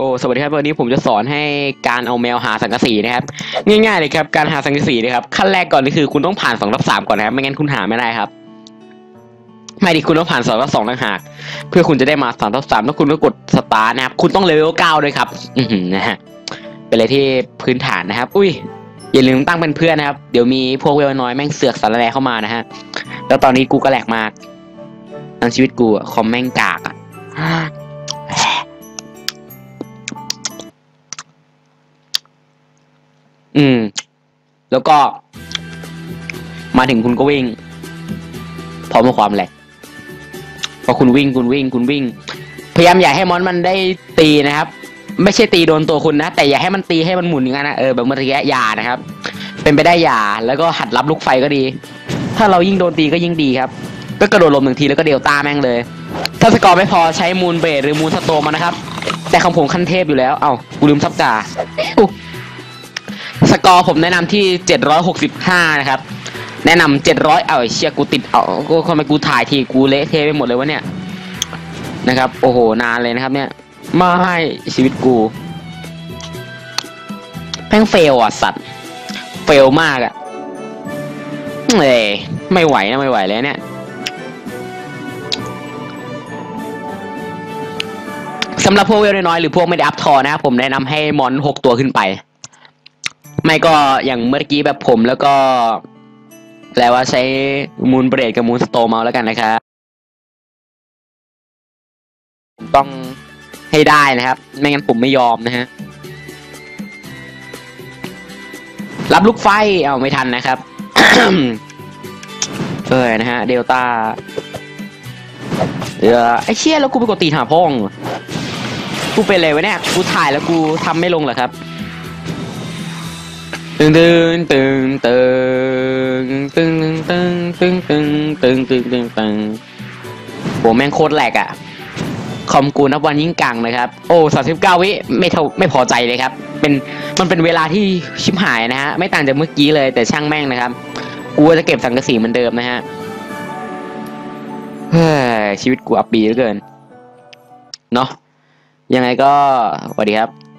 โอ้สวัสดีครับวันนี้ผมจะสอนให้การเอาแมวหาสังกะสีนะครับ ง่ายๆเลยครับการหาสังกะสีนะครับขั้นแรกก่อนก็คือคุณต้องผ่านสองทับสามก่อนนะครับ ไม่งั้นคุณหาไม่ได้ครับ ไม่ดิคุณต้องผ่านสองทับสองต่างหากเพื่อคุณจะได้มาสามทับสามแล้วคุณก็กดสตาร์นะครับ คุณต้องเลเวลเก้าด้วยครับ อืนะฮะเป็นอะไรที่พื้นฐานนะครับ อุ้ยอย่าลืมตั้งเป็นเพื่อนนะครับ เดี๋ยวมีพวกเวลน้อยแม่งเสือกสารแหนเข้ามานะฮะแล้วตอนนี้กูก็แหลกมากทั้งชีวิตกูอะคอมแม่งกาก อืม แล้วก็ มาถึงคุณก็วิ่งพร้อมกับความแหลกพอคุณวิ่งคุณวิ่งคุณวิ่ง พยายามอย่าให้มอนมันได้ตีนะครับ ไม่ใช่ตีโดนตัวคุณนะ แต่อย่าให้มันตีให้มันหมุนอย่างนั้นนะเออแบบเมื่อกี้ยานะครับ เป็นไปได้ยาแล้วก็หัดรับลูกไฟก็ดี ถ้าเรายิ่งโดนตีก็ยิ่งดีครับ ก็กระโดดลมหนึ่งทีแล้วก็เดลต้าแม่งเลย ถ้าสกอร์ไม่พอใช้มูลเบรดหรือมูลสโตมานะครับ แต่ของผมขั้นเทพอยู่แล้ว เอ้ากูลืมซับจ่าอุ๊ สกอร์ผมแนะนำที่ 765 นะครับ แนะนำ700 เอาไอเชียกูติดเอาก็ทำไมกูถ่ายทีกูเละเทะไปหมดเลยวะเนี่ยนะครับ โอ้โห นานเลยนะครับ เนี่ยไม่ชีวิตกูแม่งเฟลอะสัตว์เฟลมากอะเอ้ยไม่ไหวนะไม่ไหวแล้วเนี่ยสำหรับพวกเวลน้อยหรือพวกไม่ได้อัพทอนะครับผมแนะนำให้มอนหกตัวขึ้นไป ไม่ก็อย่างเมื่อกี้แบบผมแล้วก็แปลว่าใช้มูลเบรดกับมูลสโตมเอาแล้วกันนะครับ ต้องให้ได้นะครับ ไม่งั้นผมไม่ยอมนะฮะ รับลูกไฟ เอาไม่ทันนะครับเออนะฮะ เดลต้าเออไอเชี่ยแล้วกูไปกดตีหาพ่อง กูเป็นอะไรวะเนี่ย กูถ่ายแล้วกูทำไม่ลงเหรอครับ ตึงตึงตึงตึงตึงตึงตึงตึงตึงตึงตึงตึงโหแม่งโคตรแหลกอะ คอมกูนับวันยิ่งกังนะครับ โอ้สามสิบเก้าวิไม่เท่าไม่พอใจเลยครับ เป็นมันเป็นเวลาที่ชิบหายนะฮะ ไม่ต่างจากเมื่อกี้เลยแต่ช่างแม่งนะครับ กูจะเก็บสังกะสีเหมือนเดิมนะฮะเฮ้ยชีวิตกูอับปีเหลือเกิน เนาะยังไงก็สวัสดีครับ